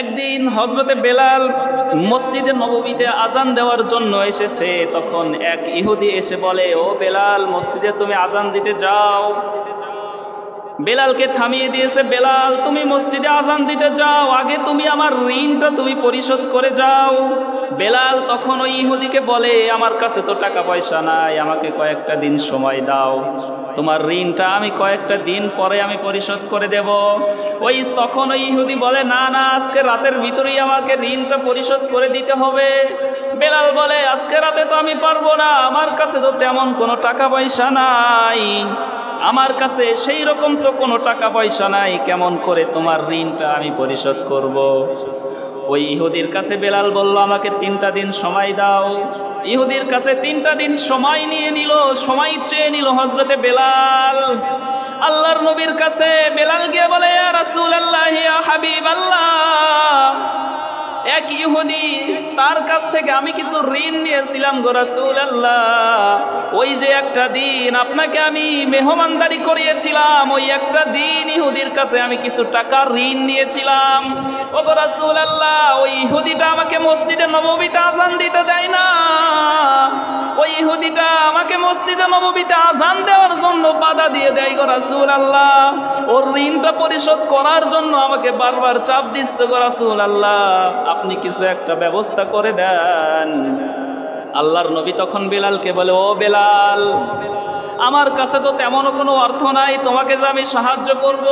একদিন হজরতে বেলাল মসজিদে নবমীতে আজান দেওয়ার জন্য এসেছে, তখন এক ইহুদি এসে বলে, ও বেলাল, মসজিদে তুমি আজান দিতে যাও। বেলালকে থামিয়ে দিয়েছে, বেলাল, তুমি মসজিদে আজান দিতে যাও, আগে তুমি আমার ঋণটা তুমি পরিশোধ করে যাও। বেলাল তখন ওই ইহুদিকে বলে, আমার কাছে তো টাকা পয়সা নাই, আমাকে কয়েকটা দিন সময় দাও। তোমার ঋণটা আমি কয়েকটা দিন পরে আমি পরিশোধ করে দেব। ওই তখন ওই ইহুদি বলে, না না, আজকে রাতের ভিতরেই আমাকে ঋণটা পরিশোধ করে দিতে হবে। বেলাল বলে, আজকে রাতে তো আমি পারব না, আমার কাছে তো তেমন কোনো টাকা পয়সা নাই। আমার কাছে সেই রকম তো কোনো টাকা পয়সা নাই, কেমন করে তোমার ঋণটা আমি পরিশোধ করব। ওই ইহুদির কাছে বেলাল বলল, আমাকে তিনটা দিন সময় দাও। ইহুদির কাছে তিনটা দিন সময় নিয়ে নিল, সময় চেয়ে নিল হজরতে বেলাল। আল্লাহর নবীর কাছে বেলাল গিয়ে বলে রাসুল আল্লাহ হাবিব আল্লাহ এক ইহুদি তার কাছ থেকে আমি কিছু ঋণ নিয়েছিলাম গো আল্লাহ ওই যে একটা দিন আপনাকে আমি মেহমানদারি করিয়েছিলাম, ওই একটা দিন ইহুদির কাছে আমি কিছু টাকা ঋণ নিয়েছিলাম। ও গো রাসূল আল্লাহ ওই ইহুদিটা আমাকে মসজিদে নববীতে আজান দিতে দেয় না। ওই ইহুদিটা আমাকে মসজিদে নববীতে আজান দেওয়ার জন্য বাধা দিয়ে দেয় গো রাসূল আল্লাহ ওর ঋণটা পরিশোধ করার জন্য আমাকে বারবার চাপ দিচ্ছে গো রাসূল আল্লাহ আপনি কিছু একটা ব্যবস্থা করে দেন। আল্লাহর নবী তখন বেলালকে বলে, ও বেলাল, আমার কাছে তো তেমন কোনো অর্থ নাই, তোমাকে যে আমি সাহায্য করব,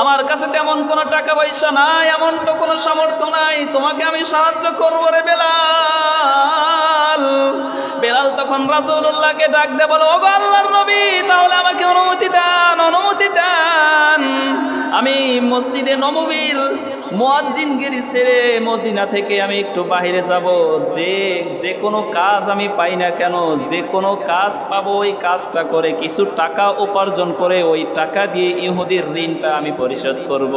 আমার কাছে তেমন কোনো টাকা পয়সা নাই, এমন তো কোনো সামর্থ্য নাই, তোমাকে আমি সাহায্য করব রে বেলাল। বেলাল তখন রাসূলুল্লাহকে ডাক দে বলো, ওগো আল্লাহর নবী, তাহলে আমাকে অনুমতি দেন অনুমতি দেন। আমি মসজিদে নববীর মুয়াজ্জিনগিরি ছেড়ে মদিনা থেকে আমি একটু বাহিরে যাব। যে যে কোনো কাজ আমি পাই না কেন, যে কোনো কাজ পাবো, ওই কাজটা করে কিছু টাকা উপার্জন করে ওই টাকা দিয়ে ইহুদির ঋণটা আমি পরিশোধ করব।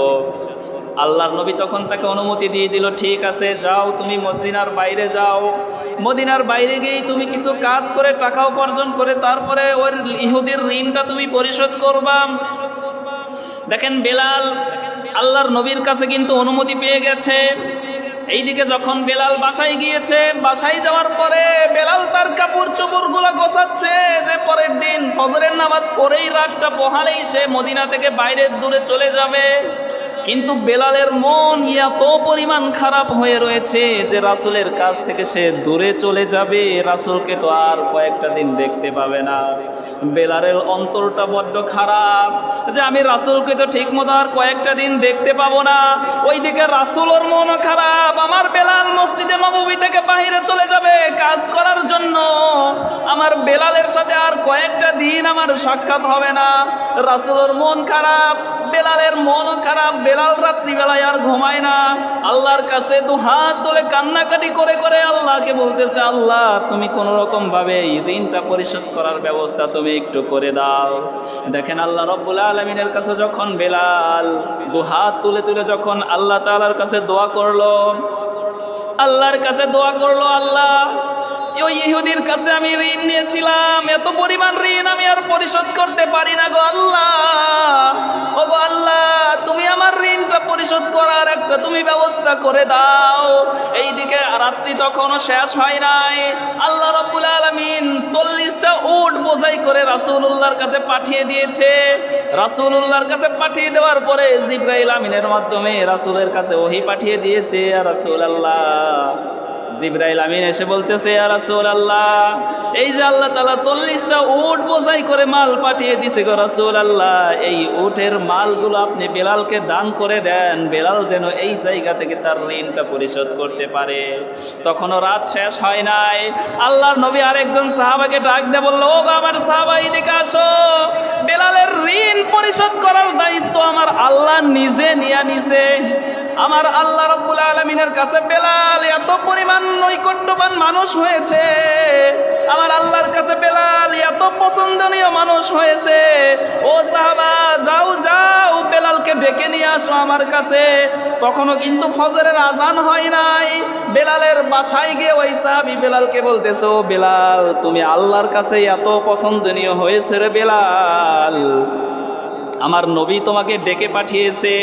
আল্লাহর নবী তখন তাকে অনুমতি দিয়ে দিল, ঠিক আছে, যাও, তুমি মদিনার বাইরে যাও। মদিনার বাইরে গিয়েই তুমি কিছু কাজ করে, টাকা উপার্জন করে, তারপরে ওর ইহুদির ঋণটা তুমি পরিশোধ করবা। দেখেন বেলাল আল্লাহর নবীর কাছে কিন্তু অনুমতি পেয়ে গেছে। এইদিকে যখন বেলাল বাসায় গিয়েছে, বাসায় যাওয়ার পরে বেলাল তার কাপড় চোপড়গুলো গোছাচ্ছে যে পরের দিন ফজরের নামাজ পরেই রাতটা পোহালেই সে মদিনা থেকে বাইরের দূরে চলে যাবে। কিন্তু বেলালের মন এত পরিমাণ খারাপ হয়ে রয়েছে যে রাসুলের কাছ থেকে সে দূরে চলে যাবে। রাসুলকে তো আর কয়েকটা দিন দেখতে পাবে না। বেলালের অন্তরটা বড্ড খারাপ যে আমি রাসুলকে তো ঠিক মতো আর কয়েকটা দিন দেখতে পাবো না। ওইদিকে রাসুলের মনও খারাপ, আমার বেলাল মসজিদে নবমী থেকে বাহিরে চলে যাবে কাজ করার জন্য। আমার বেলালের সাথে আর কয়েকটা দিন আমার সাক্ষাৎ হবে না। রাসুলের মন খারাপ, বেলালের মনও খারাপ বেলাল রাত্রিবেলায় আর ঘুমায় না। আল্লাহর কাছে দু হাত তুলে কান্নাকাটি করে করে আল্লাহকে বলতেছে, আল্লাহ, তুমি কোনো রকম ভাবে এই ঋণটা পরিশোধ করার ব্যবস্থা তুমি একটু করে দাও। দেখেন আল্লাহ রব্বুল আলমিনের কাছে যখন বেলাল দু হাত তুলে তুলে যখন আল্লাহ তাআলার কাছে দোয়া করল, আল্লাহর কাছে দোয়া করল, আল্লাহ ওই ইহুদির কাছে আমি ঋণ নিয়েছিলাম। এত পরিমাণ ঋণ আমি আর পরিশোধ করতে পারি না গো আল্লাহ। ও গো আল্লাহ, তুমি আমার ঋণটা পরিশোধ করার একটা তুমি ব্যবস্থা করে দাও। এইদিকে রাত্রি তখনও শেষ হয় নাই। আল্লাহ রব্বুল আলমিন চল্লিশটা উট বোঝাই করে রাসূলুল্লাহর কাছে পাঠিয়ে দিয়েছে। রাসূলুল্লাহর কাছে পাঠিয়ে দেওয়ার পরে জিব্রাইল আমিনের মাধ্যমে রাসূলের কাছে ওহি পাঠিয়ে দিয়েছে রাসূল আল্লাহ জিব্রাইল আমিন এসে বলতেছে রাসূল আল্লাহ এই যে আল্লাহ তাআলা চল্লিশটা উট বোঝাই করে মাল পাঠিয়ে দিছে গো রাসূল আল্লাহ এই উটের মালগুলো আপনি বেলালকে দান করে দেন, বেলাল যেন এই জায়গা থেকে তার ঋণটা পরিশোধ করতে পারে। তখনও রাত শেষ হয় নাই। আল্লাহর নবী আরেকজন সাহাবাকে ডাক দিয়ে বলল, ও আমার সাহাবা, এদিকে আসো। বেলালের ঋণ পরিশোধ করার দায়িত্ব আমার আল্লাহ নিজে নিয়ে নিছে। আমার আল্লাহ রব্বুল আলমিনের কাছে বেলাল এত পরিমাণ নৈকট্যবান মানুষ হয়েছে। আমার আল্লাহর কাছে বেলাল এত পছন্দনীয় মানুষ হয়েছে। ও সাহাবা, যাও যাও, বেলালকে ডেকে নিয়ে আসো আমার কাছে। তখনও কিন্তু ফজরের আজান হয় নাই। বেলালের বাসায় গিয়ে ওই সাহাবি বেলালকে বলতেছো বেলাল, তুমি আল্লাহর কাছে এত পছন্দনীয় হয়েছে রে বেলাল। আমার নবী তোমাকে ডেকে পাঠিয়েছে।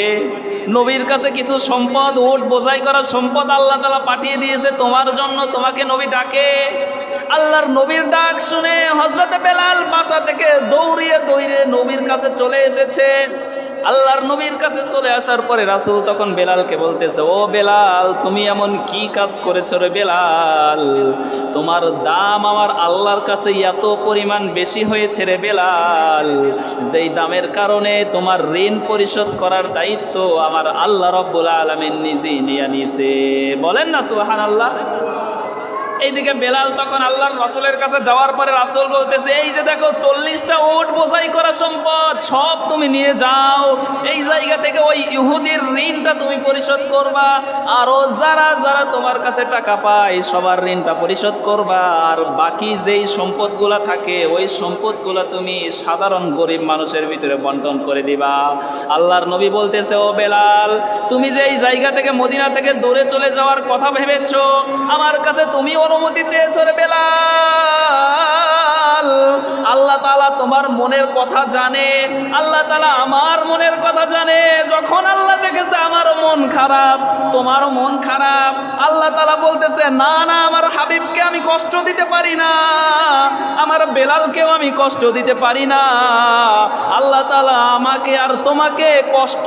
নবীর কাছে কিছু সম্পদ উঠ বোঝাই করা সম্পদ আল্লাহ তালা পাঠিয়ে দিয়েছে, তোমার জন্য তোমাকে নবী ডাকে। আল্লাহর নবীর ডাক শুনে হজরতে বেলাল বাসা থেকে দৌড়িয়ে দৌড়িয়ে নবীর কাছে চলে এসেছে। আল্লাহর নবীর কাছে চলে আসার পরে রাসূল তখন বেলালকে বলতেছে, ও বেলাল, তুমি এমন কি কাজ করেছ রে বেলাল? তোমার দাম আমার আল্লাহর কাছে এত পরিমাণ বেশি হয়েছে রে বেলাল। যেই দামের কারণে তোমার ঋণ পরিশোধ করার দায়িত্ব আমার আল্লাহ রব্বুল আলমিন নিজেই নিয়ে নিছে। বলেন না সুহান আল্লাহ এইদিকে বেলাল তখন আল্লাহর রাসুলের কাছে যাওয়ার পরে রাসুল বলতেছে, এই যে দেখো, চল্লিশটা ওট বোঝাই করা সম্পদ, সব তুমি নিয়ে যাও। এই জায়গা থেকে ওই ইহুদির ঋণটা তুমি পরিশোধ করবা। আরও যারা যারা তোমার কাছে টাকা পায়, সবার ঋণটা পরিশোধ করবা। আর বাকি যেই সম্পদগুলা থাকে, ওই সম্পদগুলা তুমি সাধারণ গরিব মানুষের ভিতরে বন্টন করে দিবা। আল্লাহর নবী বলতেছে, ও বেলাল, তুমি যে এই জায়গা থেকে মদিনা থেকে দূরে চলে যাওয়ার কথা ভেবেছো, আমার কাছে তুমি অনুমতি চেয়েছো রে বেলাল। আল্লাহ তালা তোমার মনের কথা জানে, আল্লাহ তালা আমার মনের কথা জানে। যখন আল্লাহ দেখেছে আমার মন খারাপ, তোমারও মন খারাপ, আল্লাহ তালা বলতেছে, না না, আমার হাবিবকে আমি কষ্ট দিতে পারি না, আমার বেলালকেও আমি কষ্ট দিতে পারি না। আল্লাহ তালা আমাকে আর তোমাকে কষ্ট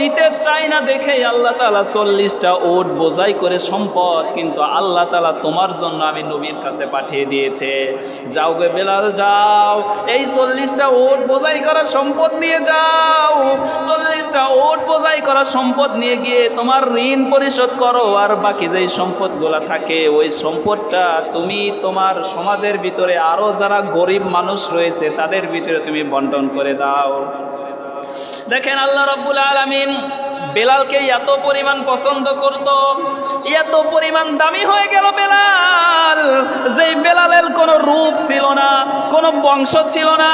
দিতে চাই না দেখেই আল্লাহ তালা চল্লিশটা ওট বোঝাই করে সম্পদ কিন্তু আল্লাহ তালা তোমার জন্য আমি নবীর কাছে পাঠিয়ে দিয়েছে। যাও গে বেলাল যাও। এই চল্লিশটা ওট বোঝাই করা সম্পদ নিয়ে যাও। চল্লিশটা ওট বোঝাই করা সম্পদ নিয়ে গিয়ে তোমার ঋণ পরিশোধ করো। আর বাকি যেই সম্পদগুলা থাকে, ওই সম্পদটা তুমি তোমার সমাজের ভিতরে আরও যারা গরিব মানুষ রয়েছে, তাদের ভিতরে তুমি বন্টন করে দাও। দেখেন আল্লাহ রব্বুল আলমিন বেলালকে এত পরিমাণ পছন্দ করত, এত পরিমাণ দামি হয়ে গেল বেলাল। যেই বেলালের কোনো রূপ ছিল না, কোনো বংশ ছিল না,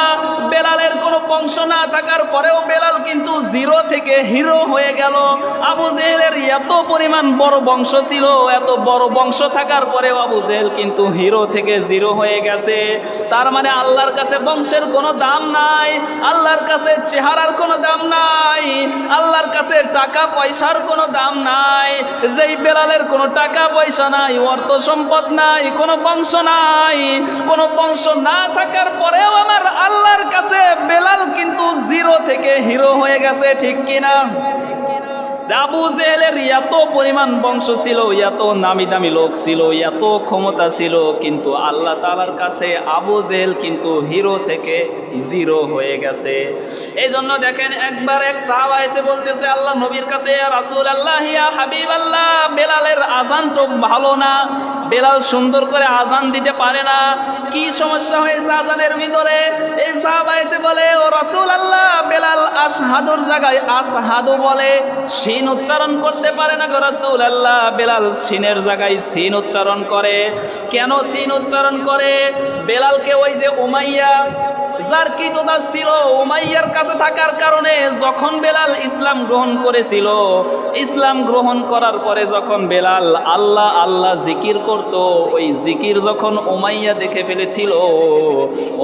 বেলালের কোনো বংশ না থাকার পরেও বেলাল কিন্তু জিরো থেকে হিরো হয়ে গেল। আবু জেহেলের এত পরিমাণ বড় বংশ ছিল, এত বড় বংশ থাকার পরেও আবু জেহেল কিন্তু হিরো থেকে জিরো হয়ে গেছে। তার মানে আল্লাহর কাছে বংশের কোনো দাম নাই, আল্লাহর কাছে চেহারার কোনো দাম নাই, আল্লাহর কাছে টাকা পয়সার কোনো দাম নাই। যেই বেলালের কোনো টাকা পয়সা নাই, অর্থ সম্পদ নাই, কোনো বংশ নাই। কোনো বংশ না থাকার পরেও আমার আল্লাহর কাছে বেলাল কিন্তু জিরো থেকে হিরো হয়ে গেছে, ঠিক কিনা? আবু জেহেলের এত পরিমাণ বংশ ছিল, এত নামি দামি লোক ছিল, এত ক্ষমতা ছিল, কিন্তু আল্লাহ তালার কাছে আবু জেহেল কিন্তু হিরো থেকে জিরো হয়ে গেছে। এই জন্য দেখেন একবার এক সাহাবা এসে বলতেছে, আল্লাহ নবীর কাছে রাসুল আল্লাহ হাবিব আল্লাহ বেলালের আজান তো ভালো না, বেলাল সুন্দর করে আজান দিতে পারে না, কি সমস্যা হয়েছে আজানের ভিতরে? এই সাহাবা এসে বলে, ও রাসুল আল্লাহ বেলাল আসহাদুর জায়গায় আসহাদু বলে, সিন উচ্চারণ করতে পারে না রাসূল আল্লাহ বেলাল সিনের জায়গায় সিন উচ্চারণ করে। কেন সিন উচ্চারণ করে? বেলালকে ওই যে উমাইয়া যার কৃতদাস ছিল উমাইয়ার কাছে থাকার কারণে যখন বেলাল ইসলাম গ্রহণ করেছিল, ইসলাম গ্রহণ করার পরে যখন বেলাল আল্লাহ আল্লাহ জিকির করত, ওই জিকির যখন উমাইয়া দেখে ফেলেছিল,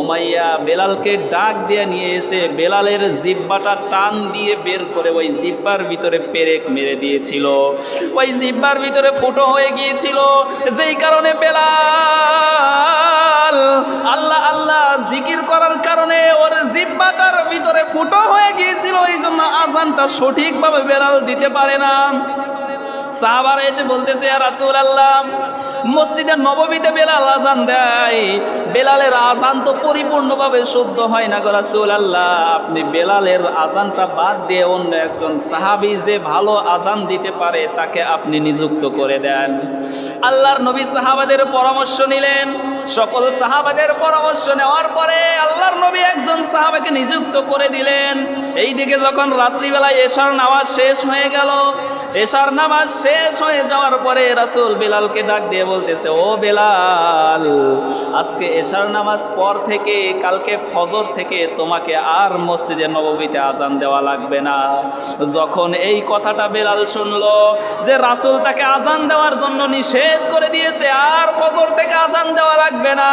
উমাইয়া বেলালকে ডাক দিয়ে নিয়ে এসে বেলালের জিব্বাটা টান দিয়ে বের করে ওই জিব্বার ভিতরে পেরেক মেরে দিয়েছিল। ওই জিব্বার ভিতরে ফুটো হয়ে গিয়েছিল। যেই কারণে বেলাল আল্লাহ আল্লাহ জিকির করার কারণে ওর জিব্বাটার ভিতরে ফুটো হয়ে গিয়েছিল এই জন্য আজানটা সঠিকভাবে বেড়াল দিতে পারে না। সাহাবারা এসে বলতেছে আর রাসূল আল্লাহ মসজিদে নববীতে বেলাল আজান দেয়। বেলালের আজান তো পরিপূর্ণভাবে শুদ্ধ হয় না গো রাসূল আল্লাহ আপনি বেলালের আজানটা বাদ দিয়ে অন্য একজন সাহাবী যে ভালো আজান দিতে পারে, তাকে আপনি নিযুক্ত করে দেন। আল্লাহর নবী সাহাবাদের পরামর্শ নিলেন। সকল সাহাবাদের পরামর্শ নেওয়ার পরে আল্লাহর নবী একজন সাহাবাকে নিযুক্ত করে দিলেন। এইদিকে যখন রাত্রিবেলায় এশার নামাজ শেষ হয়ে গেল, এশার নামাজ শেষ হয়ে যাওয়ার পরে রাসুল বেলালকে ডাক দিয়ে বলতেছে, ও বেলাল, আজকে এশার নামাজ পর থেকে, কালকে ফজর থেকে তোমাকে আর মসজিদে নববীতে আজান দেওয়া লাগবে না। যখন এই কথাটা বেলাল শুনলো, যে রাসুল তাকে আজান দেওয়ার জন্য নিষেধ করে দিয়েছে, আর ফজর থেকে আজান দেওয়া লাগবে না,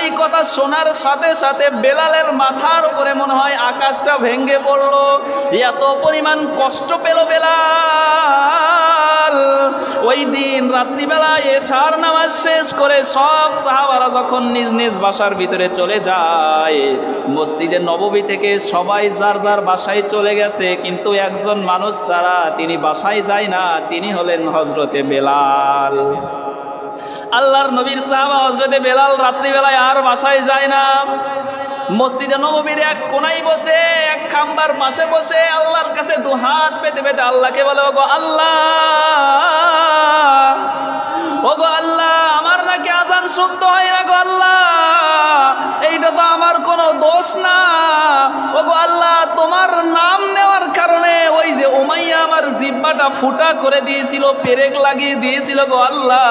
এই কথা শোনার সাথে সাথে বেলালের মাথার উপরে মনে হয় আকাশটা ভেঙে পড়ল। এত পরিমাণ কষ্ট পেল বেলাল। ওই দিন রাত্রিবেলায় নামাজ শেষ করে সব সাহাবারা যখন নিজ নিজ বাসার ভিতরে চলে যায় থেকে সবাই যার যার বাসায় চলে গেছে, কিন্তু একজন মানুষ ছাড়া তিনি বাসায় যায় না, তিনি হলেন হজরতে বেলাল। আল্লাহর নবীর সাহাবা হজরতে বেলাল রাত্রিবেলায় আর বাসায় যায় না। মসজিদে নবমীর এক কোনায় বসে, এক খাম্বার মাসে বসে, আল্লাহর কাছে দু হাত পেতে পেতে আল্লাহকে বলে, ওগো আল্লাহ ওগো আল্লাহ, আমার নাকি আজান শুদ্ধ হয় না গো আল্লাহ? ফুটা করে দিয়েছিল, পেরেক লাগিয়ে দিয়েছিল গো আল্লাহ।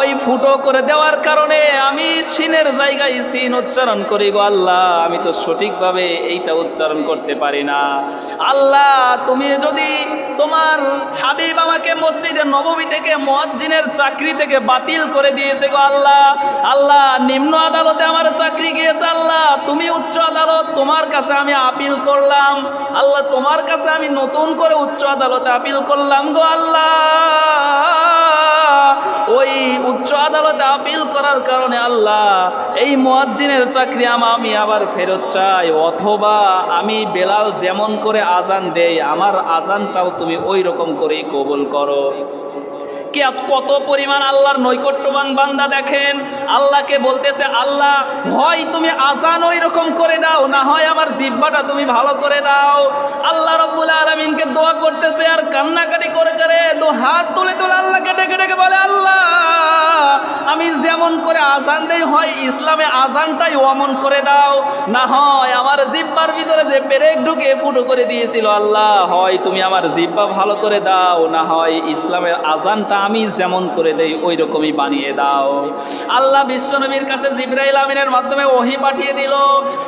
ওই ফুটো করে দেওয়ার কারণে আমি সিনের জায়গায় সিন উচ্চারণ করি গো আল্লাহ। আমি তো সঠিকভাবে এইটা উচ্চারণ করতে পারি না। আল্লাহ, তুমি যদি তোমার হাবিব আমাকে মসজিদে নবমী থেকে মহাজিনের চাকরি থেকে বাতিল করে দিয়েছে গো আল্লাহ। আল্লাহ, নিম্ন আদালতে আমার চাকরি গিয়েছে আল্লাহ। তুমি উচ্চ আদালত, তোমার কাছে আমি আপিল করলাম। আল্লাহ, তোমার কাছে আমি নতুন করে উচ্চ আদালতে আপিল করলাম গো আল্লাহ। ওই উচ্চ আদালতে আপিল করার কারণে আল্লাহ, এই মোয়াজ্জিনের চাকরি আমা, আমি আবার ফেরত চাই, অথবা আমি বেলাল যেমন করে আজান দেই, আমার আজানটাও তুমি ওই রকম করেই কবুল করো। কে কত পরিমাণ আল্লাহর নৈকট্যবান বান্দা দেখেন? আল্লাহকে বলতেছে, আল্লাহ, হয় তুমি আজান ওই রকম করে দাও, না হয় আমার জিব্বাটা তুমি ভালো করে দাও। আল্লাহ রব্বুল আলমিনকে দোয়া করতেছে আর কান্নাকাটি করে করে তো হাত তুলে তুলে আল্লাহকে ডেকে ডেকে বলে, আল্লাহ আমি যেমন করে আজান দেই, হয় ইসলামে আজানটাই অমন করে দাও। না হয় আমার জিব্বার ভিতরে যে পেরেক ঢুকে ফুটো করে দিয়েছিল, আল্লাহ, হয় তুমি আমার জিব্বা ভালো করে দাও, না হয় ইসলামের আজানটা আমি যেমন করে দেই ওই রকমই বানিয়ে দাও। আল্লাহ বিশ্বনবীর কাছে জিব্রাইল আমিনের মাধ্যমে ওহি পাঠিয়ে দিল।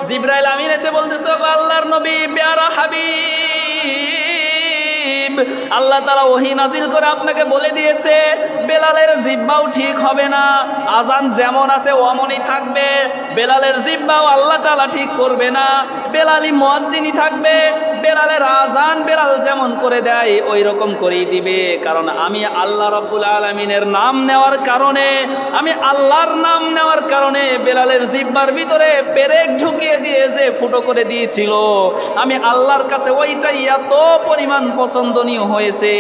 জিব্রাইল আমিন এসে বলতেছে "ওগো আল্লাহর নবী, পেয়ারা হাবিব। আল্লাহ তারা ওহি নাজিল করে আপনাকে বলে দিয়েছে, বেলালের জিব্বাও ঠিক হবে না আজান যেমন আছে অমনই থাকবে। বেলালের জিব্বাও আল্লাহ তালা ঠিক করবে না। বেলালি মজ্জিনী থাকবে, বেলালের আজান বেলাল যেমন করে দেয় ওই রকম করেই দিবে। কারণ আমি আল্লাহ রব্বুল আলমিনের নাম নেওয়ার কারণে, আমি আল্লাহর নাম নেওয়ার কারণে বেলালের জিব্বার ভিতরে পেরেক ঢুকিয়ে দিয়ে যে ফুটো করে দিয়েছিল, আমি আল্লাহর কাছে ওইটাই এত পরিমাণ পছন্দনীয় হয়েছে।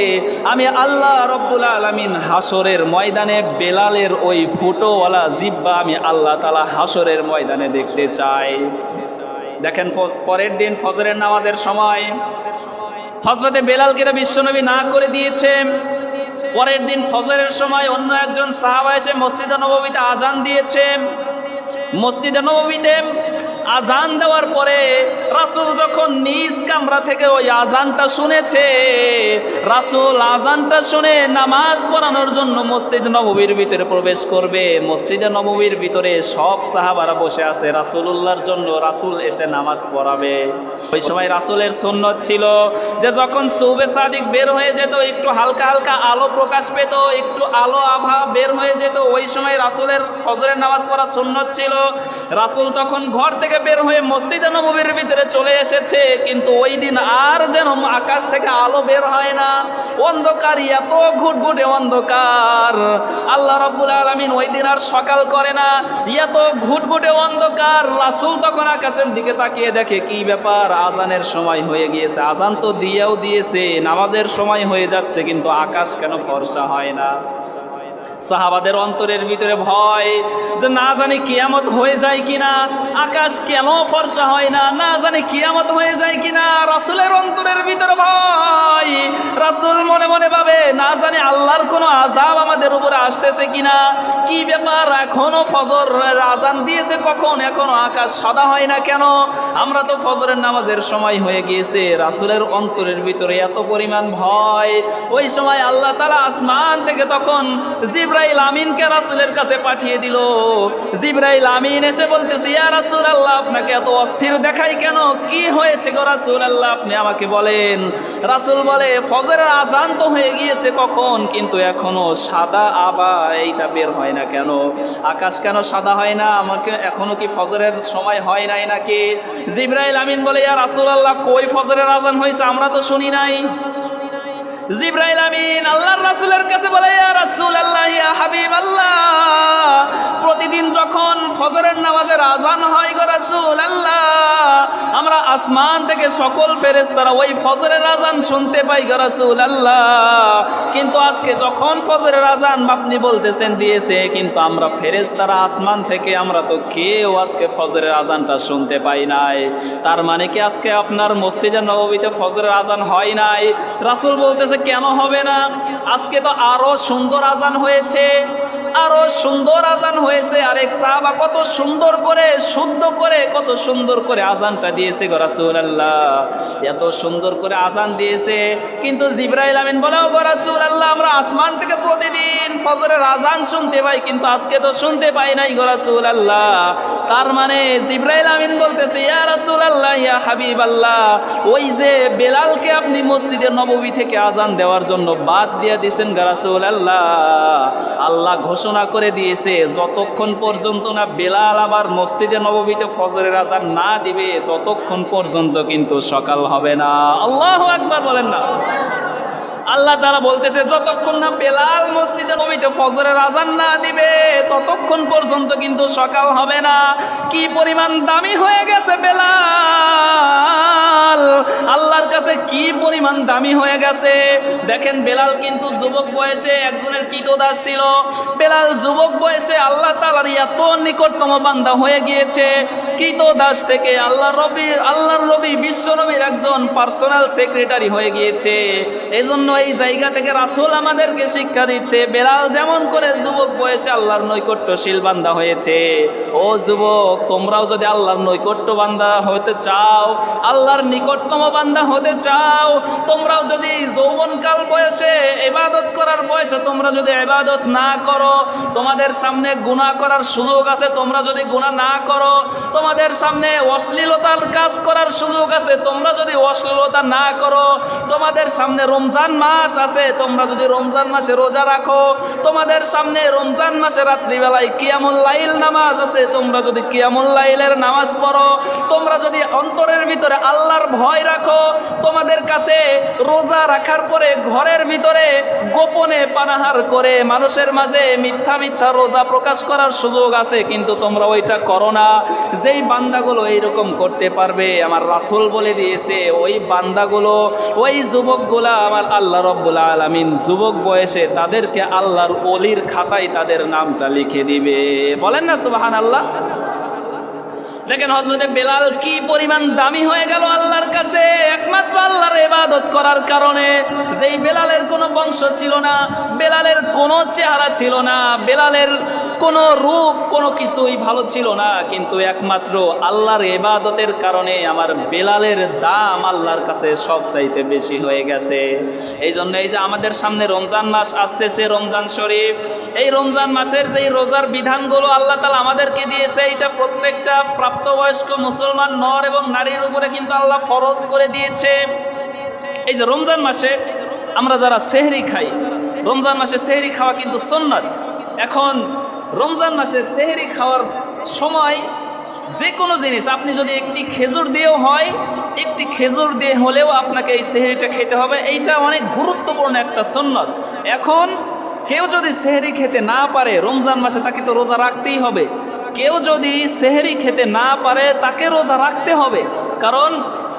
আমি আল্লাহ রব্বুল আলমিন হাসরের ময়দানে বেলালের ওই ফুটোওয়ালা জিব্বা আমি আল্লাহ তালা হাসরের ময়দানে দেখতে চাই। দেখেন পরের দিন ফজরের নামাজের সময় হজরতে বেলালকে তো বিশ্বনবী না করে দিয়েছে পরের দিন ফজরের সময় অন্য একজন সাহাবা এসে মসজিদে নবমীতে আজান দিয়েছে মসজিদে নবমীতে আজান দেওয়ার পরে রাসূল যখন নিজ কামরা থেকে ওই আজানটা শুনেছে, রাসূল আজানটা শুনে নামাজ পড়ানোর জন্য মসজিদ নববীর ভিতরে প্রবেশ করবে। মসজিদে নববীর ভিতরে সব সাহাবারা বসে আছে রাসূলুল্লাহর জন্য, রাসূল এসে নামাজ পড়াবে। ওই সময় রাসূলের সুন্নত ছিল যে যখন সৌবে সাদিক বের হয়ে যেত, একটু হালকা হালকা আলো প্রকাশ পেত, একটু আলো আভা বের হয়ে যেত, ওই সময় রাসূলের ফজরের নামাজ পড়া সুন্নত ছিল। রাসূল তখন ঘর থেকে বের হয়ে মসজিদে নববীর ভিতরে চলে এসেছে, কিন্তু ওই দিন আর যেন আকাশ থেকে আলো বের হয় না। অন্ধকার, এত ঘুটঘুটে অন্ধকার। আল্লাহ রাব্বুল আলামিন ওই দিন আর সকাল করে না, এত ঘুটঘুটে অন্ধকার। রাসূল তখন আকাশের দিকে তাকিয়ে দেখে, কি ব্যাপার, আজানের সময় হয়ে গিয়েছে। আজান তো দিয়েও দিয়েছে, নামাজের সময় হয়ে যাচ্ছে, কিন্তু আকাশ কেন ফর্সা হয় না? সাহাবাদের অন্তরের ভিতরে ভয় যে না জানি কিয়ামত হয়ে যায় কিনা, আকাশ কেন ফর্সা হয় না না জানি কিয়ামত হয়ে যায় কিনা, রাসুলের অন্তরের ভিতরে ভয়। রাসুল মনে মনে ভাবে, না জানি আল্লাহর কোনো আজাব আমাদের উপরে আসতেছে কিনা, কি ব্যাপার, এখনও ফজর আজান দিয়েছে কখন, এখনও আকাশ সাদা হয় না কেন? আমরা তো ফজরের নামাজের সময় হয়ে গিয়েছে, রাসুলের অন্তরের ভিতরে এত পরিমাণ ভয়। ওই সময় আল্লাহ তালা আসমান থেকে তখন জিব জিব্রাইল আমিনকে রাসুলের কাছে পাঠিয়ে দিল। জিব্রাইল আমিন এসে বলতেছে, ইয়া রাসূল আল্লাহ আপনাকে এত অস্থির দেখাই কেন? কি হয়েছে গো রাসূল আল্লাহ আপনি আমাকে বলেন। রাসূল বলে, ফজরের আজান তো হয়ে গিয়েছে কখন? কিন্তু এখনও সাদা আবা এইটা বের হয় না কেন? আকাশ কেন সাদা হয় না? আমাকে এখনও কি ফজরের সময় হয় নাই নাকি? জিব্রাইল আমিন বলে, ইয়া রাসূল আল্লাহ কই ফজরের আজান হয়েছে? আমরা তো শুনি নাই। জিব্রাইল আমিন আল্লাহর রাসূলের কাছে বলে ইয়া রাসূল আল্লাহ ইয়া হাবিব আল্লাহ প্রতিদিন যখন ফজরের নামাজের আজান হয় গো রাসূল আল্লাহ আমরা আসমান থেকে সকল ফেরেশতারা ওই ফজরের আজান শুনতে পাই গো রাসূল আল্লাহ কিন্তু আজকে যখন ফজরের আজান আপনি বলতেছেন দিয়েছে, কিন্তু আমরা ফেরেশতারা আসমান থেকে, আমরা তো কেউ আজকে ফজরের আজানটা শুনতে পাই নাই। তার মানে কি আজকে আপনার মসজিদের নববীতে ফজরের আজান হয় নাই? রাসূল বলতেছে, কেন হবে না? আজকে তো আরও সুন্দর আজান হয়েছে। আরও সুন্দর আজান হয়েছে আরেক সাহাবা কত সুন্দর করে, শুদ্ধ করে, কত সুন্দর করে আজানটা দিয়েছে গরাসুল আল্লাহ এত সুন্দর করে আজান দিয়েছে। কিন্তু জিব্রাইল আমিন বলেও গরাসুল আল্লাহ আমরা আসমান থেকে প্রতিদিন ফজরের আজান শুনতে পাই, কিন্তু আজকে তো শুনতে পাই নাই গো রাসূলুল্লাহ। তার মানে জিব্রাইল আমিন বলতেছে, ইয়া রাসুল আল্লাহ ইয়া হাবিব আল্লাহ ওই যে বেলালকে আপনি মসজিদে নববী থেকে আজান দেওয়ার জন্য বাদ দিয়ে দিয়েছেন গো রাসূলুল্লাহ। আল্লাহ ঘোষণা করে দিয়েছে, যতক্ষণ পর্যন্ত না বেলাল আবার মসজিদে নববীতে ফজরের আজান না দিবে, ততক্ষণ পর্যন্ত কিন্তু সকাল হবে না। আল্লাহ আকবার বলেন না। আল্লাহ তারা বলতেছে, যতক্ষণ না বেলাল মসজিদে নবীতে ফজরের আজান না দিবে, ততক্ষণ পর্যন্ত কিন্তু সকাল হবে না। কি পরিমাণ দামি হয়ে গেছে বেলাল! আল্লাহর কাছে কি পরিমাণ দামি হয়ে গেছে? দেখেন, বেলাল কিন্তু যুবক বয়সে একজনের কীতদাস ছিল বেলাল যুবক বয়সে আল্লাহ তালার এত নিকটতম বান্দা হয়ে গিয়েছে। কৃতদাস থেকে আল্লাহ রবি, আল্লাহর রবি, বিশ্ব একজন পার্সোনাল সেক্রেটারি হয়ে গিয়েছে। এজন্য এই জায়গা থেকে রাসূল আমাদেরকে শিক্ষা দিচ্ছে, বেলাল যেমন করে যুবক বয়সে আল্লাহর নৈকট্যশীল বান্দা হয়েছে। ও যুবক, তোমরাও যদি আল্লাহর নৈকট্য বান্দা হতে চাও, আল্লাহর নিকটতম বান্দা হতে চাও, তোমরাও যদি যৌবনকাল বয়সে ইবাদত করার বয়সে তোমরা যদি ইবাদত না করো, তোমাদের সামনে গুনাহ করার সুযোগ আছে, তোমরা যদি গুনাহ না করো, তোমাদের সামনে অশ্লীলতার কাজ করার সুযোগ আছে, তোমরা যদি অশ্লীলতা না করো, তোমাদের সামনে রমজান মাস আছে, তোমরা যদি রমজান মাসে রোজা রাখো, তোমাদের সামনে রমজান মাসে রাত্রিবেলায় কিয়ামুল লাইল নামাজ আছে, তোমরা যদি কিয়ামুল লাইলের নামাজ পড়ো, তোমরা যদি অন্তরের ভিতরে আল্লাহর ভয় রাখো, তোমাদের কাছে রোজা রাখার পরে ঘরের ভিতরে গোপনে পানাহার করে মানুষের মাঝে মিথ্যা মিথ্যা রোজা প্রকাশ করার সুযোগ আছে, কিন্তু তোমরা ওইটা করো না। যেই বান্দাগুলো এইরকম করতে পারবে, আমার রাসূল বলে দিয়েছে, ওই বান্দাগুলো, ওই যুবকগুলা আমার আল্লাহ রব্বুল আলমিন যুবক বয়সে তাদেরকে আল্লাহর অলির খাতায় তাদের নামটা লিখে দিবে। বলেন না সুবাহান আল্লাহ দেখেন হজরতে বেলাল কি পরিমাণ দামি হয়ে গেল আল্লাহর কাছে। একমাত্র আল্লাহর ইবাদত করার কারণে যেই বেলালের কোনো বংশ ছিল না, বেলালের কোনো চেহারা ছিল না, বেলালের কোনো রূপ, কোনো কিছুই ভালো ছিল না, কিন্তু একমাত্র আল্লাহর ইবাদতের কারণে আমার বেলালের দাম আল্লাহর কাছে সব চাইতে বেশি হয়ে গেছে। এই জন্য এই যে আমাদের সামনে রমজান মাস আসতেছে, রমজান শরীফ, এই রমজান মাসের যেই রোজার বিধানগুলো আল্লাহ তালা আমাদেরকে দিয়েছে এটা প্রত্যেকটা প্রাপ্তবয়স্ক মুসলমান নর এবং নারীর উপরে কিন্তু আল্লাহ ফরজ করে দিয়েছে। এই যে রমজান মাসে আমরা যারা সেহরি খাই, রমজান মাসে সেহরি খাওয়া কিন্তু সন্ন্যত এখন রমজান মাসে সেহরি খাওয়ার সময় যে কোনো জিনিস, আপনি যদি একটি খেজুর দিয়েও হয়, একটি খেজুর দিয়ে হলেও আপনাকে এই সেহরিটা খেতে হবে। এইটা অনেক গুরুত্বপূর্ণ একটা সন্ন্যত এখন কেউ যদি সেহরি খেতে না পারে, রমজান মাসে তাকে তো রোজা রাখতেই হবে। কেউ যদি সেহরি খেতে না পারে, তাকে রোজা রাখতে হবে। কারণ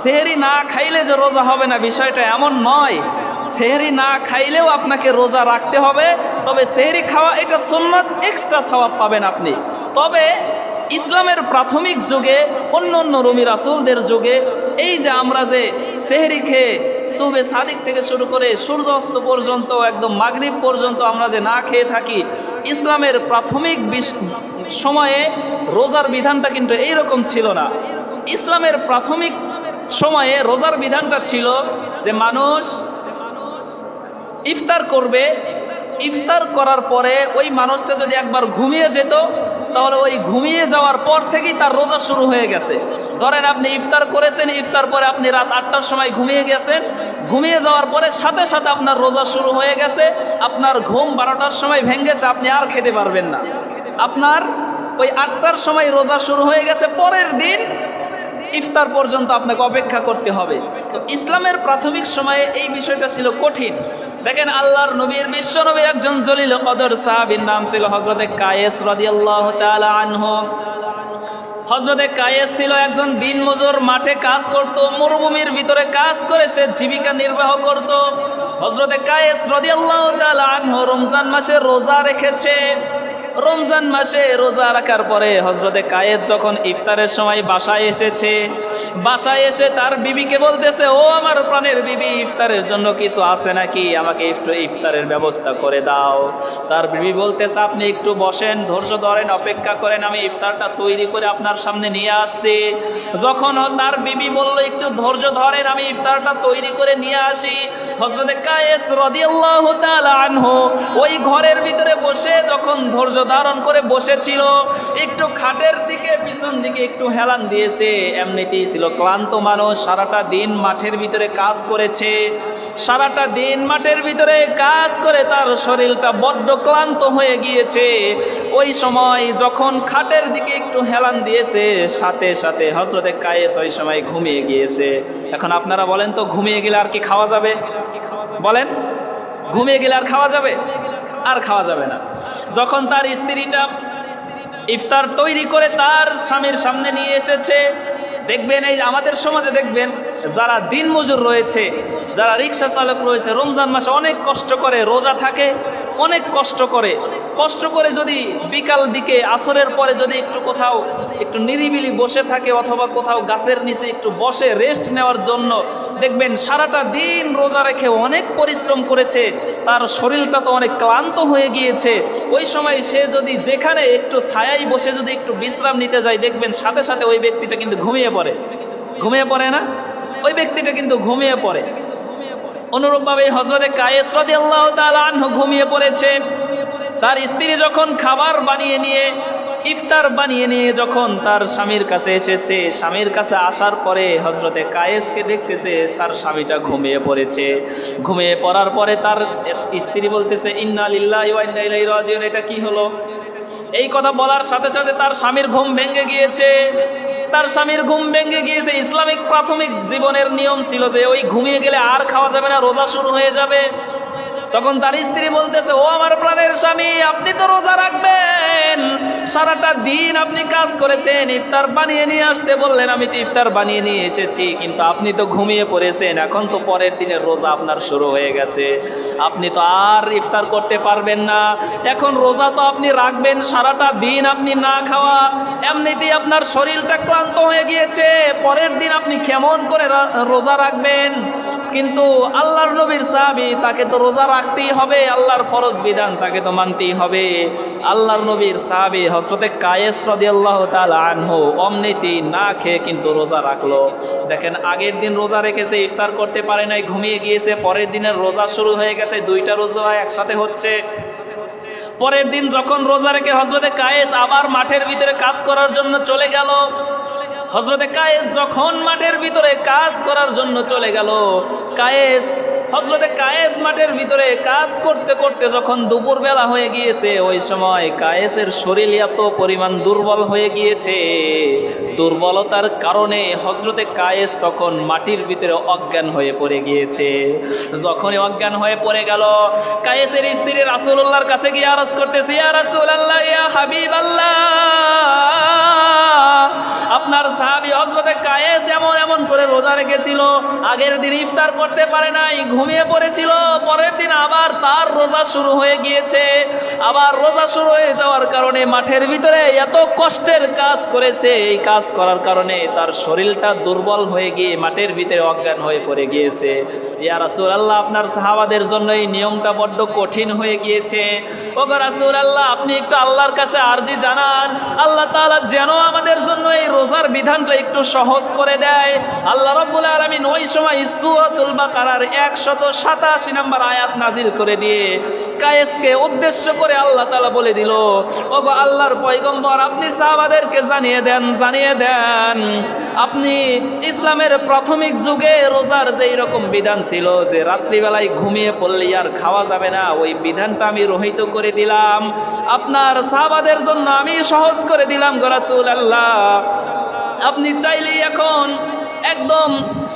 সেহরি না খাইলে যে রোজা হবে না, বিষয়টা এমন নয়। সেহরি না খাইলেও আপনাকে রোজা রাখতে হবে। তবে সেহরি খাওয়া এটা সুন্নাত এক্সট্রা সওয়াব পাবেন আপনি। তবে ইসলামের প্রাথমিক যুগে অন্য অন্য রমি রাসুলদের যুগে, এই যে আমরা যে সেহরি খেয়ে সুবে সাদিক থেকে শুরু করে সূর্য অস্ত পর্যন্ত, একদম মাগরিব পর্যন্ত আমরা যে না খেয়ে থাকি, ইসলামের প্রাথমিক সময়ে রোজার বিধানটা কিন্তু এই রকম ছিল না। ইসলামের প্রাথমিক সময়ে রোজার বিধানটা ছিল যে মানুষ ইফতার করবে ইফতার করার পরে ওই মানুষটা যদি একবার ঘুমিয়ে যেত, তাহলে ওই ঘুমিয়ে যাওয়ার পর থেকেই তার রোজা শুরু হয়ে গেছে। ধরেন আপনি ইফতার করেছেন, ইফতার পরে আপনি রাত আটটার সময় ঘুমিয়ে গেছেন। ঘুমিয়ে যাওয়ার পরে সাথে সাথে আপনার রোজা শুরু হয়ে গেছে। আপনার ঘুম বারোটার সময় ভেঙেছে আপনি আর খেতে পারবেন না। আপনার ওই আটটার সময় রোজা শুরু হয়ে গেছে, পরের দিন ইফতার পর্যন্ত আপনাকে অপেক্ষা করতে হবে। তো ইসলামের প্রাথমিক সময়ে এই বিষয়টা ছিল কঠিন। দেখেন আল্লাহর নবীর বিশ্ব নবীর একজন জলিল কদর সাহাবীর নাম ছিল হজরতে কায়েস রাদিয়াল্লাহু তাআলা আনহু। হজরতে কায়েস ছিল একজন দিনমজুর, মাঠে কাজ করত, মরুভূমির ভিতরে কাজ করে সে জীবিকা নির্বাহ করত। হজরতে কায়েস রাদিয়াল্লাহু তাআলা আনহু রমজান মাসে রোজা রেখেছে। রমজান মাসে রোজা রাখার পরে হজরতে কায়েদ যখন ইফতারের সময় বাসায় এসেছে, বাসায় এসে তার বিবিকে বলতেছে, ও আমার প্রাণের বিবি, ইফতারের জন্য কিছু আছে নাকি? আমাকে একটু ইফতারের ব্যবস্থা করে দাও। তার বিবি বলতেছে, আপনি একটু বসেন, ধৈর্য ধরেন, অপেক্ষা করেন, আমি ইফতারটা তৈরি করে আপনার সামনে নিয়ে আসছি। যখন তার বিবি বলল, একটু ধৈর্য ধরেন, আমি ইফতারটা তৈরি করে নিয়ে আসি। হজরতে কায়েস রাদিয়াল্লাহু তাআলা আনহু ওই ঘরের ভিতরে বসে যখন ধৈর্য ধারণ করে বসেছিল। একটু খাটের দিকে, পিছন দিকে একটু হেলান দিয়েছে। এমনিতেই ছিল ক্লান্ত মানুষ, সারাটা দিন মাঠের ভিতরে কাজ করেছে। সারাটা দিন মাঠের ভিতরে কাজ করে তার শরীরটা বড্ড ক্লান্ত হয়ে গিয়েছে। ওই সময় যখন খাটের দিকে একটু হেলান দিয়েছে, সাথে সাথে হজরতে কায়েস ওই সময় ঘুমিয়ে গিয়েছে। এখন আপনারা বলেন তো, ঘুমিয়ে গেলে আর কি খাওয়া যাবে? বলেন, ঘুমিয়ে গেলে আর খাওয়া যাবে? আর খাওয়া যাবে না। যখন তার স্ত্রীটা ইফতার তৈরি করে তার স্বামীর সামনে নিয়ে এসেছে, দেখবেন এই আমাদের সমাজে দেখবেন যারা দিনমজুর রয়েছে, যারা রিক্সা চালক রয়েছে, রমজান মাসে অনেক কষ্ট করে, রোজা থাকে অনেক কষ্ট করে। কষ্ট করে যদি বিকাল দিকে, আসরের পরে যদি একটু কোথাও একটু নিরিবিলি বসে থাকে অথবা কোথাও গাছের নিচে একটু বসে রেস্ট নেওয়ার জন্য, দেখবেন সারাটা দিন রোজা রেখে অনেক পরিশ্রম করেছে। তার শরীরটা তো অনেক ক্লান্ত হয়ে গিয়েছে। ওই সময় সে যদি যেখানে একটু ছায়াই বসে যদি একটু বিশ্রাম নিতে যায়, দেখবেন সাথে সাথে ওই ব্যক্তিটা কিন্তু ঘুমিয়ে পড়ে। ঘুমিয়ে পড়ে না? ওই ব্যক্তিটা কিন্তু ঘুমিয়ে পড়ে। অনুরূপভাবে হজরতে কায়েস রাদিয়াল্লাহু তাআলা আনহু ঘুমিয়ে পড়েছে। তার স্ত্রী যখন খাবার বানিয়ে নিয়ে, ইফতার বানিয়ে নিয়ে যখন তার স্বামীর কাছে এসেছে, স্বামীর কাছে আসার পরে হজরতে কায়েসকে দেখতেছে তার স্বামীটা ঘুমিয়ে পড়েছে। ঘুমিয়ে পড়ার পরে তার স্ত্রী বলতেছে, ইন্না লিল্লাহি ওয়া ইন্না ইলাইহি রাজিউন। এটা কি হলো? এই কথা বলার সাথে সাথে তার স্বামীর ঘুম ভেঙে গিয়েছে। তার স্বামীর ঘুম ভেঙে গিয়েছে। ইসলামিক প্রাথমিক জীবনের নিয়ম ছিল যে ওই ঘুমিয়ে গেলে আর খাওয়া যাবে না, রোজা শুরু হয়ে যাবে। তখন তার স্ত্রী বলতেছে, ও আমার প্রাণের স্বামী, আপনি তো রোজা রাখবেন। সারাটা দিন আপনি কাজ করেছেন, ইফতার বানিয়ে নিয়ে আসতে বললেন, আমি তো ইফতার বানিয়ে নিয়ে এসেছি, কিন্তু আপনি তো ঘুমিয়ে পড়েছেন, এখন তো পরের দিনের রোজা আপনার শুরু হয়ে গেছে। আপনি তো আর ইফতার করতে পারবেন না। এখন রোজা তো আপনি রাখবেন, সারাটা দিন আপনি না খাওয়া, এমনিতেই আপনার শরীরটা ক্লান্ত হয়ে গিয়েছে, পরের দিন আপনি কেমন করে রোজা রাখবেন? কিন্তু আল্লাহর নবীর সাহাবি তাকে তো রোজা রাখতেই হবে, আল্লাহর ফরজ বিধান তাকে তো মানতেই হবে। আল্লাহর নবীর সাহাবি হজরতে কায়েস রাদিয়াল্লাহু তাআলা আনহু অমনিতি না খেয়ে কিন্তু রোজা রাখল। দেখেন, আগের দিন রোজা রেখেছে, ইফতার করতে পারে নাই, ঘুমিয়ে গিয়েছে, পরের দিনের রোজা শুরু হয়ে গেছে, দুইটা রোজা একসাথে হচ্ছে। পরের দিন যখন রোজা রেখে হজরতে কায়েস আবার মাঠের ভিতরে কাজ করার জন্য চলে গেল হজরতে কায়েস যখন মাঠের ভিতরে কাজ করার জন্য চলে গেল, কায়েস হজরতে কায়েস মাঠের ভিতরে কাজ করতে করতে যখন দুপুরবেলা হয়ে গিয়েছে, ওই সময় কায়েসের শরীর এত পরিমাণ দুর্বল হয়ে গিয়েছে। দুর্বলতার কারণে হজরতে কায়েস তখন মাটির ভিতরে অজ্ঞান হয়ে পড়ে গিয়েছে। যখনই অজ্ঞান হয়ে পড়ে গেল, কায়েসের স্ত্রী রাসুল্লাহর কাছে গিয়ে আরজ করতেছে, ইয়া রাসূলুল্লাহ, ইয়া হাবিবাল্লাহ। আপনার সাহাবি হজরতে কায়েস এমন এমন করে রোজা রেখেছিল, আগের দিন ইফতার করতে পারে নাই, ঘুমিয়ে পড়েছিল, পরের দিন আবার তার রোজা শুরু হয়ে গিয়েছে। আবার রোজা শুরু হয়ে যাওয়ার কারণে মাঠের ভিতরে এত কষ্টের কাজ করেছে, এই কাজ করার কারণে তার শরীরটা দুর্বল হয়ে গিয়ে মাঠের ভিতরে অজ্ঞান হয়ে পড়ে গিয়েছে। ইয়া রাসূলুল্লাহ, আপনার সাহাবাদের জন্য এই নিয়মটা বড্ড কঠিন হয়ে গিয়েছে। ওগো রাসূলুল্লাহ, আপনি একটু আল্লাহর কাছে আরজি জানান। আল্লাহ তাআলা যেন আমাদের জন্য এই রোজার বিধানটা একটু সহজ করে দেয়। আল্লাহ রব্বুল আলমিন ওই সময় সুয়াতুল বাকারার একশত সাতাশি নম্বর আয়াত নাজিল করে দিয়ে কায়েসকে উদ্দেশ্য করে আল্লাহ তালা বলে দিল ও আল্লাহর পয়গম্বর, আপনি সাহাবাদেরকে জানিয়ে দেন জানিয়ে দেন। আপনি ইসলামের প্রাথমিক যুগে রোজার যেই রকম বিধান ছিল যে রাত্রিবেলায় ঘুমিয়ে পড়লে আর খাওয়া যাবে না, ওই বিধানটা আমি রহিত করে দিলাম। আপনার সাহাবাদের জন্য আমি সহজ করে দিলাম গরাসুল আল্লাহ আপনি চাইলেই এখন একদম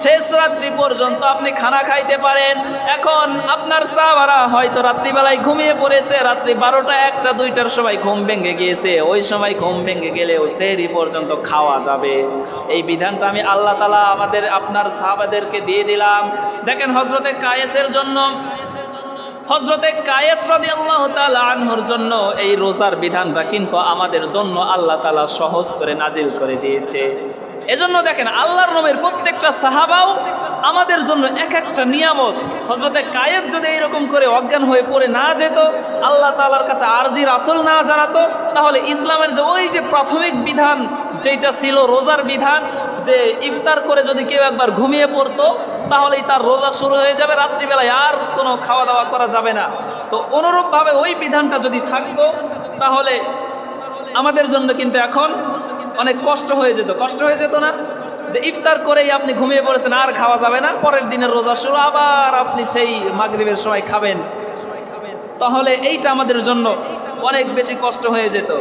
শেষ রাত্রি পর্যন্ত আপনি খানা খাইতে পারেন। এখন আপনার সাহাবারা হয়তো রাত্রিবেলায় ঘুমিয়ে পড়েছে, রাত্রি বারোটা, একটা, দুইটার সময় ঘুম ভেঙে গিয়েছে। ওই সময় ঘুম ভেঙে গেলেও সেহরি পর্যন্ত খাওয়া যাবে। এই বিধানটা আমি আল্লাহ তালা আমাদের আপনার সাহাবাদেরকে দিয়ে দিলাম। দেখেন হজরতে কায়েসের জন্য হজরতে কায়েস রদি আল্লাহ তালা জন্য এই রোজার বিধানটা কিন্তু আমাদের জন্য আল্লাহ তালা সহজ করে নাজিল করে দিয়েছে। এজন্য দেখেন, আল্লাহর নবীর প্রত্যেকটা সাহাবাও আমাদের জন্য এক একটা নিয়ামত। হজরতে কায়েস যদি এইরকম করে অজ্ঞান হয়ে পড়ে না যেত, আল্লাহ তালার কাছে আরজির আসল না জানাতো, তাহলে ইসলামের যে ওই যে প্রাথমিক বিধান যেটা ছিল রোজার বিধান, যে ইফতার করে যদি কেউ একবার ঘুমিয়ে পড়তো তাহলেই তার রোজা শুরু হয়ে যাবে রাত্রিবেলায়, আর কোনো খাওয়া দাওয়া করা যাবে না। তো অনুরূপভাবে ওই বিধানটা যদি থাকতো, তাহলে আমাদের জন্য কিন্তু এখন অনেক কষ্ট হয়ে যেত। কষ্ট হয়ে যেত না যে ইফতার করেই আপনি ঘুমিয়ে পড়েছেন, আর খাওয়া যাবে না, পরের দিনের রোজা শুরু, আবার আপনি সেই মাগরিবের সময় খাবেন। তাহলে এইটা আমাদের জন্য অনেক বেশি কষ্ট হয়ে যেত।